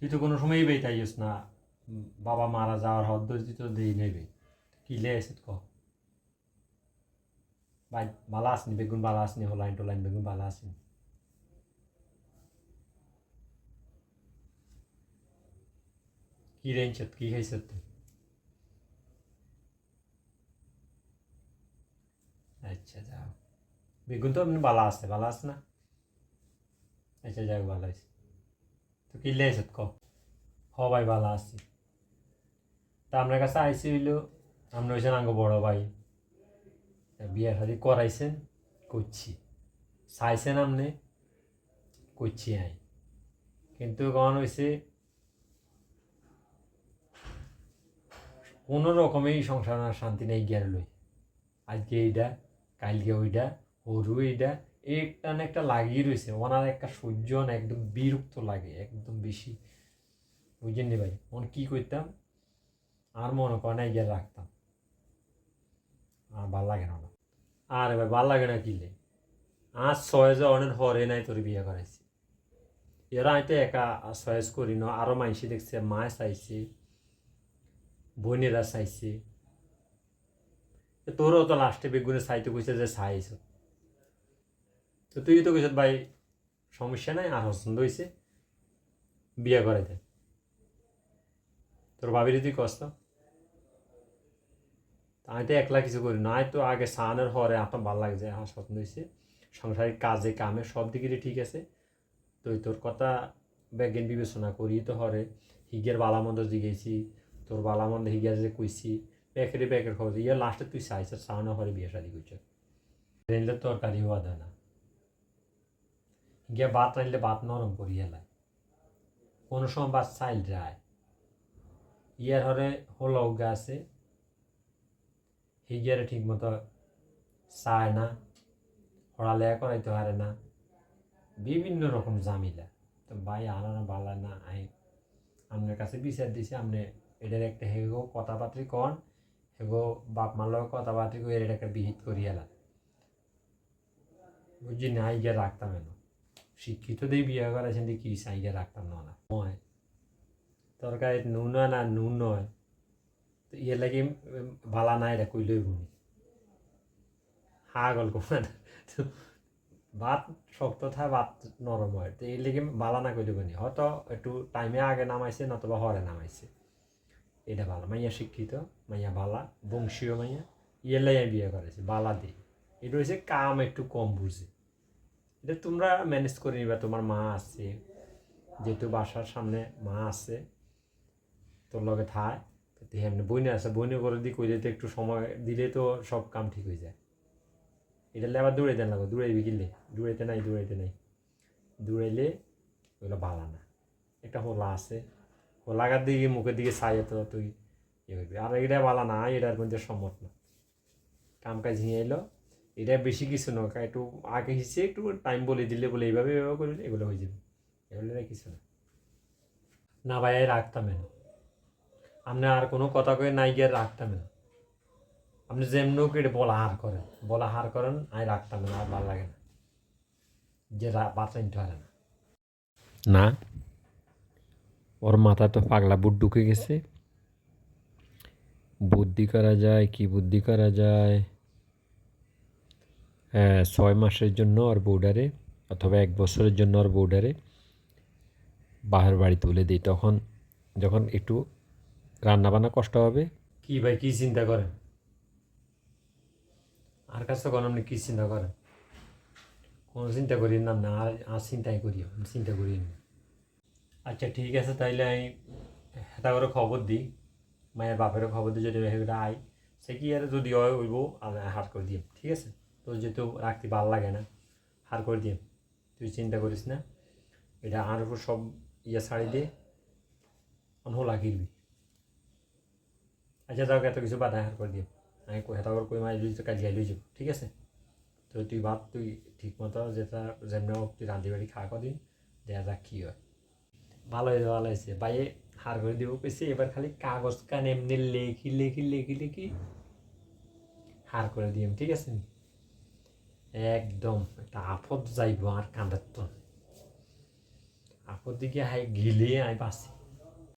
তুই তো কোনো সময়ই বেতাইস না। বাবা মারা যাওয়ার হদ ধরে তুই তো দেই নেবে কি লে এসে ক? ভাই ভালো আসনি বেগুন ভালো আসনি হলাইন টোলাইন বেগুন ভালো আসনি কি রেঞ্জ কি খাইছ তুই আচ্ছা যাও। বেগুন তো এমনি ভালো আছে ভালো আছে না? আচ্ছা যাক ভালো আছে। তো কি লেছ ক হ ভাই ভালো আছি। তা আপনার কাছে আইসি হইল আপনি হয়েছেন আঙ্গ বড় ভাই। বিয়ে শাদি করাইছেন করছি চাইছেন আপনি করছি আই কিন্তু কখন হয়েছে কোনো রকমেই সংসার শান্তি নেই গিয়ার লই। আজকে এইটা কালকে ওইটা হরু এইটা একটা না একটা লাগিয়ে রয়েছে। ওনার একটা সহ্য না, একদম বিরক্ত লাগে, একদম বেশি। বুঝেন নি ভাই? ওন কি করতাম? আর মনে করে না গিয়ে রাখতাম। আর ভালো লাগে না। আরে ভাই, ভালো লাগে না কিলে আর সয়েজে অনেক হরে নাই তোর বিয়ে করাইছি। এরা আমি তো একা সয়েজ করি না। আরও মাইসি দেখছে, মা চাইছে, বোনেরা চাইছে। তোরও তো লাস্টে বেগুনে চাইতে কইছে যে চাইছ। তো তুই তো কিছু ভাই, সমস্যা নাই, আর পছন্দ হয়েছে বিয়ে করে দে। তোর ভাবির তুই কষ্ট আমি তো একলা কিছু করি না, তো আগে সানের হরে আপনার ভালো লাগে যে আমার পছন্দ হয়েছে সংসারিক কাজে, কামে সব দিকেরই ঠিক আছে। তো তোর কথা ব্যাগেন বিবেচনা করি তো হরে। হিগের বালামন্দ জিগেছি তোর বালামন্দ হিগের যে কইছি, প্যাকেটে প্যাকেট খবর ইয়ে লাস্টে তুই চাইছ সাউনা হরে বিয়ে শাদি করছ রেনলে তরকারি হওয়া দেয় না। গিয়ে ভাত রাইলে ভাত নরম করি হেলায়। কোনো সময় ভাত চাইল যায়। ইয়ার হরে হলো আছে হিগিয়ারে ঠিক মতো চায় না, পড়ালেখা করাইতে পারে না। বিভিন্ন রকম জামিলা তো ভাই আলাদা ভালো না, আই আপনার কাছে বিচার দিছি আপনি এটার একটা হেগো কথাবার্তি কন, হেগো বাপ মার লগে কথাবার্তি করে এটা একটা বিহিত করি এলা বুঝছি না আইগিয়া রাখতাম এনো শিক্ষিত দিয়ে বিয়ে করেছেন দিয়ে কি আইগিয়া রাখতাম না না নয় তরকারি নুন না নুন নয়। তো ইয়ে লাগি ভালা না এটা কইলই গুনি হা গল কমা তো ভাত শক্ত থাকে ভাত নরম হয়। তো এই লেগে ভালা না কইলে গুনি হয়তো একটু টাইমে আগে নামাইছে, নতুবা হরে নামাইছে। এটা ভালো মাইয়া শিক্ষিত, মাইয়া বালা, বংশীয় মাইয়া। ইয়ে লাইয়া বিয়ে করেছে বালা দিয়ে এটা হচ্ছে কাম একটু কম বুঝে এটা তোমরা ম্যানেজ করে নিবা, তোমার মা আছে, যেহেতু বাসার সামনে মা আছে, তোর লগে থায় তো এমনি বইনে আছে, বইনে করে দিয়ে কই দিতে একটু সময় দিলে তো সব কাম ঠিক হয়ে যায়। এটা আবার দৌড়াইতে লাগো দৌড়াইবি কিনলে দৌড়াইতে নাই দৌড়াইতে নাই। দৌড়াইলে ওগুলো ভালো না। একটা হোলা আছে, হোলাগার দিকে, মুখের দিকে চাইয়ে তো তুই ইয়ে করবি। আর এটা ভালো না, এটার মধ্যে সম্মত না। কাম কাজ নিয়ে এলো এটা বেশি কিছু না একটু আগে হিসেবে একটু টাইম বলে দিলে, বলে এইভাবে এইভাবে করলে এগুলো হয়ে যাবে। এগুলো কিছু না। না ভাই রাখতাম না। আপনি আর কোনো কথা কয়ে নাই গিয়ে রাখতাম না। আপনি যেমন কেটে বলা হার করেন, বলা হার করেন, আমি রাখতাম না, আর ভালো লাগে না। যে বাচ্চা নিতে পারে না। না। ওর মাথা তো পাগলা বুট ঢুকে গেছে। বুদ্ধি করা যায়, কি বুদ্ধি করা যায়? ছয় মাসের জন্য ওর বউডারে অথবা এক বছরের জন্য ওর বউডারে বাহার বাড়ি তুলে দিই। তখন যখন একটু রান্না বান্না কষ্ট হবে। কি ভাই, কি চিন্তা করেন? আর কাছে তখন আপনি কি চিন্তা করেন? কোনো চিন্তা করি না না, আর আর চিন্তাই করি চিন্তা করি না। আচ্ছা ঠিক আছে, তাইলে আমি হেতা করে খবর দিই। মায়ের বাপেরও খবর দিই, যদি আই সে কি আর যদি হয় হইব আমি হার করে দিই ঠিক আছে? তো যেহেতু রাখতে ভালো লাগে না, হার করে দিই তুই চিন্তা করিস না, এটা আর উপর সব ইয়ে ছাড়ি দিয়ে অনহ লাগিরবি আচ্ছা যাও এত কিছু বাধা হার করে দিই আমি হেতা করে কই মাই লুই কাজ গাই লুই যাব ঠিক আছে? তো তুই ভাব, তুই ঠিক মতো যেটা যেমন হোক, তুই রাঁধি বাড়ি খাওয়া কদিন, দেখা যাক কী হয়। ভালো হয়েছে ভালো হয়েছে বাইরে হার করে দিব পেয়েছে এবার খালি কাগজ কান এমনি লেখি লেখি লেখি লেখি, হার করে দিম, ঠিক আছে? একদম একটা আফত যাইব আর কাঁদার তো আপুর দিকে হাই গিলে আমি পাচ্ছি